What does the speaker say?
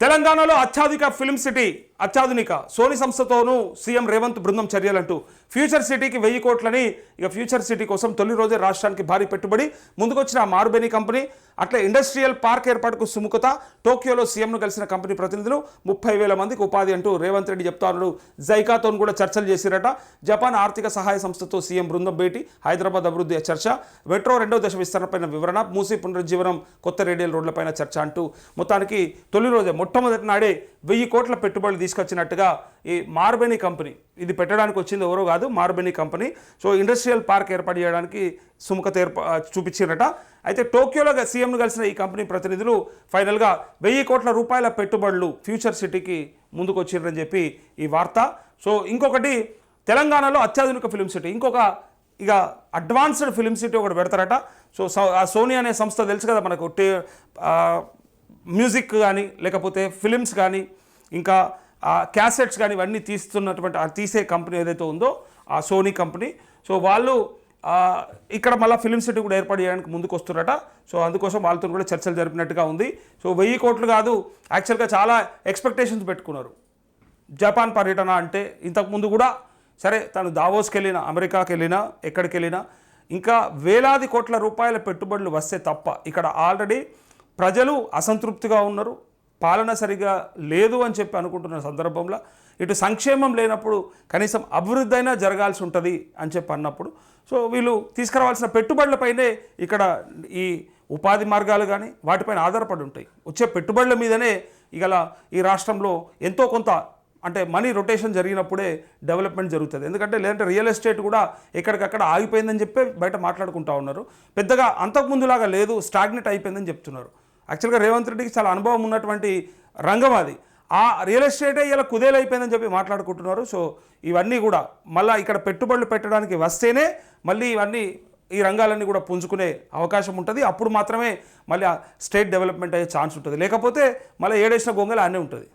తెలంగాణలో అత్యాధిక film city అత్యాధునిక. సోనీ సంస్థతోనూ సీఎం రేవంత్ బృందం చర్యలంటూ ఫ్యూచర్ సిటీకి వెయ్యి కోట్లని ఇక ఫ్యూచర్ సిటీ కోసం తొలి రోజే రాష్ట్రానికి భారీ పెట్టుబడి ముందుకొచ్చిన మార్బెనీ కంపెనీ అట్లే ఇండస్ట్రియల్ పార్క్ ఏర్పాటుకు సుముఖత టోక్యోలో సీఎంను కలిసిన కంపెనీ ప్రతినిధులు ముప్పై వేల మందికి ఉపాధి అంటూ రేవంత్ రెడ్డి చెప్తారు ఉన్నాడు. జైకాతో కూడా చర్చలు చేసిరట. జపాన్ ఆర్థిక సహాయ సంస్థతో సీఎం బృందం భేటీ హైదరాబాద్ అభివృద్ధి చర్చ. మెట్రో రెండో దశ విస్తరణపైన వివరణ మూసీ పునరుజ్జీవనం కొత్త రేడియల్ రోడ్లపైన చర్చ అంటూ మొత్తానికి తొలి రోజే మొట్టమొదటి నాడే వెయ్యి కోట్ల పెట్టుబడులు తీసుకొచ్చినట్టుగా ఈ మార్బెనీ కంపెనీ ఇది పెట్టడానికి వచ్చింది ఎవరో కాదు Marubeni company. So industrial park ఏర్పాటు చేయడానికి సుముఖత ఏర్పా చూపించినట అయితే టోక్యోలో సీఎంను కలిసిన ఈ కంపెనీ ప్రతినిధులు ఫైనల్గా వెయ్యి కోట్ల రూపాయల పెట్టుబడులు ఫ్యూచర్ సిటీకి ముందుకు వచ్చిండ్రని చెప్పి ఈ వార్త. సో ఇంకొకటి తెలంగాణలో అత్యాధునిక ఫిలిం సిటీ ఇంకొక ఇక అడ్వాన్స్డ్ ఫిలిం సిటీ ఒకటి పెడతారట. సో సో- ఆ సోనీ అనే సంస్థ తెలుసు కదా మనకు టే మ్యూజిక్ కానీ లేకపోతే ఫిలిమ్స్ కానీ ఇంకా ఆ క్యాసెట్స్ కానీ ఇవన్నీ తీస్తున్నటువంటి తీసే కంపెనీ ఏదైతే ఉందో ఆ సోనీ కంపెనీ. సో వాళ్ళు ఇక్కడ మళ్ళీ ఫిలిం సిటీ కూడా ఏర్పాటు చేయడానికి ముందుకు వస్తున్నారట సో అందుకోసం వాళ్ళతో కూడా చర్చలు జరిపినట్టుగా ఉంది. సో వెయ్యి కోట్లు కాదు యాక్చువల్గా చాలా ఎక్స్పెక్టేషన్స్ పెట్టుకున్నారు. జపాన్ పర్యటన అంటే ఇంతకుముందు కూడా సరే తను దావోస్కి వెళ్ళినా అమెరికాకి వెళ్ళినా ఎక్కడికి వెళ్ళినా ఇంకా వేలాది కోట్ల రూపాయల పెట్టుబడులు వస్తే తప్ప ఇక్కడ ఆల్రెడీ ప్రజలు అసంతృప్తిగా ఉన్నారు. పాలన సరిగా లేదు అని చెప్పి అనుకుంటున్న సందర్భంలో ఇటు సంక్షేమం లేనప్పుడు కనీసం అభివృద్ధి అయినా జరగాల్సి ఉంటుంది అని చెప్పి అన్నప్పుడు సో వీళ్ళు తీసుకురావాల్సిన పెట్టుబడులపైనే ఇక్కడ ఈ ఉపాధి మార్గాలు కానీ వాటిపైన ఆధారపడి ఉంటాయి. వచ్చే పెట్టుబడుల మీదనే ఇగల ఈ రాష్ట్రంలో ఎంతో కొంత అంటే మనీ రొటేషన్ జరిగినప్పుడే డెవలప్మెంట్ జరుగుతుంది. ఎందుకంటే లేదంటే రియల్ ఎస్టేట్ కూడా ఎక్కడికక్కడ ఆగిపోయిందని చెప్పి బయట మాట్లాడుకుంటా ఉన్నారు. పెద్దగా అంతకుముందులాగా లేదు స్టాగ్నెట్ అయిపోయిందని చెప్తున్నారు. యాక్చువల్గా రేవంత్ రెడ్డికి చాలా అనుభవం ఉన్నటువంటి రంగం అది. ఆ రియల్ ఎస్టేటే ఇలా కుదేలైపోయిందని చెప్పి మాట్లాడుకుంటున్నారు. సో ఇవన్నీ కూడా మళ్ళీ ఇక్కడ పెట్టుబడులు పెట్టడానికి వస్తేనే మళ్ళీ ఇవన్నీ ఈ రంగాలన్నీ కూడా పుంజుకునే అవకాశం ఉంటుంది. అప్పుడు మాత్రమే మళ్ళీ ఆ స్టేట్ డెవలప్మెంట్ అయ్యే ఛాన్స్ ఉంటుంది. లేకపోతే మళ్ళీ ఏడేసిన గొంగలు అన్నీ ఉంటుంది.